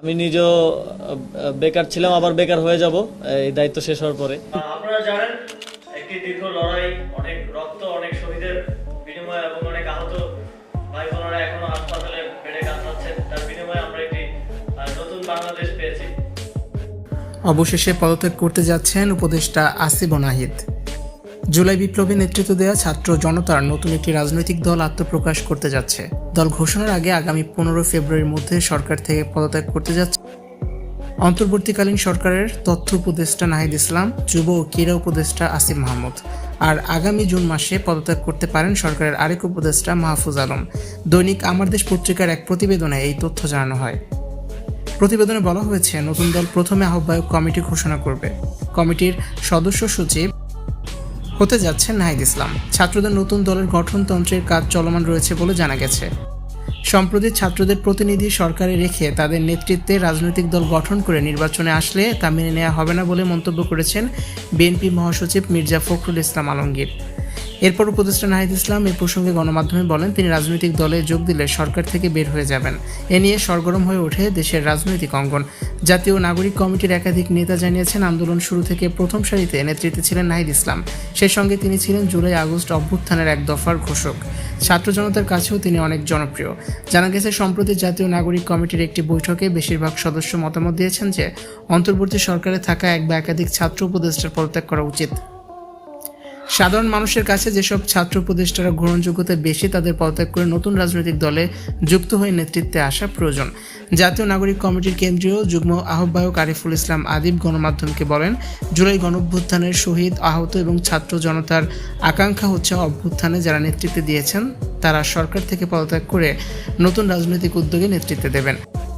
আমি নিজেও বেকার ছিলাম আবার বেকার হয়ে যাব। এই দায়িত্ব শেষ হওয়ার পরে। আপনারা জানেন একটি দীর্ঘ লড়াই অনেক রক্ত অনেক শহীদের বিনিময়ে এবং অনেক আহত ভাই বোনেরা এখনও হাসপাতালে বেডে কাতরাচ্ছেন তার বিনিময়ে আমরা একটি নতুন বাংলাদেশ পেয়েছি। অবশেষে পদত্যাগ করতে যাচ্ছেন উপদেষ্টা আসিফ নাহিদ। জুলাই বিপ্লবে নেতৃত্ব দেওয়া ছাত্র জনতার নতুন একটি রাজনৈতিক দল আত্মপ্রকাশ করতে যাচ্ছে। দল ঘোষণার আগে আগামী পনেরো ফেব্রুয়ারির মধ্যে সরকার থেকে পদত্যাগ করতে যাচ্ছে। অন্তর্বর্তীকালীন সরকারের তথ্য উপদেষ্টা নাহিদ ইসলাম, যুব ও ক্রীড়া উপদেষ্টা আসিফ মাহমুদ আর আগামী জুন মাসে পদত্যাগ করতে পারেন সরকারের আরেক উপদেষ্টা মাহফুজ আলম। দৈনিক আমার দেশ পত্রিকার এক প্রতিবেদনে এই তথ্য জানানো হয়। প্রতিবেদনে বলা হয়েছে, নতুন দল প্রথমে আহ্বায়ক কমিটি ঘোষণা করবে। কমিটির সদস্য সচিব হতে যাচ্ছেন নাহিদ ইসলাম। ছাত্রদের নতুন দলের গঠনতন্ত্রের কাজ চলমান রয়েছে বলে জানা গেছে। সম্প্রতি ছাত্রদের প্রতিনিধি সরকারে রেখে তাদের নেতৃত্বে রাজনৈতিক দল গঠন করে নির্বাচনে আসলে তা মেনে নেওয়া হবে না বলে মন্তব্য করেছেন বিএনপি মহাসচিব মির্জা ফখরুল ইসলাম আলমগীর। এরপর উপদেষ্টা নাহিদ ইসলাম এ প্রসঙ্গে গণমাধ্যমে বলেন, তিনি রাজনৈতিক দলে যোগ দিলে সরকার থেকে বের হয়ে যাবেন। এ নিয়ে সরগরম হয়ে ওঠে দেশের রাজনৈতিক অঙ্গন। জাতীয় নাগরিক কমিটির একাধিক নেতা জানিয়েছেন, আন্দোলন শুরু থেকে প্রথম সারিতে নেতৃত্বে ছিলেন নাহিদ ইসলাম। সেই সঙ্গে তিনি ছিলেন জুলাই আগস্ট অভ্যুত্থানের এক দফার ঘোষক। ছাত্র জনতার কাছেও তিনি অনেক জনপ্রিয়। জানা গেছে, সম্প্রতি জাতীয় নাগরিক কমিটির একটি বৈঠকে বেশিরভাগ সদস্য মতামত দিয়েছেন যে, অন্তর্বর্তী সরকারে থাকা এক বা একাধিক ছাত্র উপদেষ্টার পদত্যাগ করা উচিত। সাধারণ মানুষের কাছে যেসব ছাত্র উপদেষ্টারা গ্রহণযোগ্যতা বেশি, তাদের পদত্যাগ করে নতুন রাজনৈতিক দলে যুক্ত হয়ে নেতৃত্বে আসা প্রয়োজন। জাতীয় নাগরিক কমিটির কেন্দ্রীয় যুগ্ম আহ্বায়ক আরিফুল ইসলাম আদিব গণমাধ্যমকে বলেন, জুলাই গণঅভ্যুত্থানের শহীদ আহত এবং ছাত্র জনতার আকাঙ্ক্ষা হচ্ছে অভ্যুত্থানে যারা নেতৃত্বে দিয়েছেন, তারা সরকার থেকে পদত্যাগ করে নতুন রাজনৈতিক উদ্যোগে নেতৃত্বে দেবেন।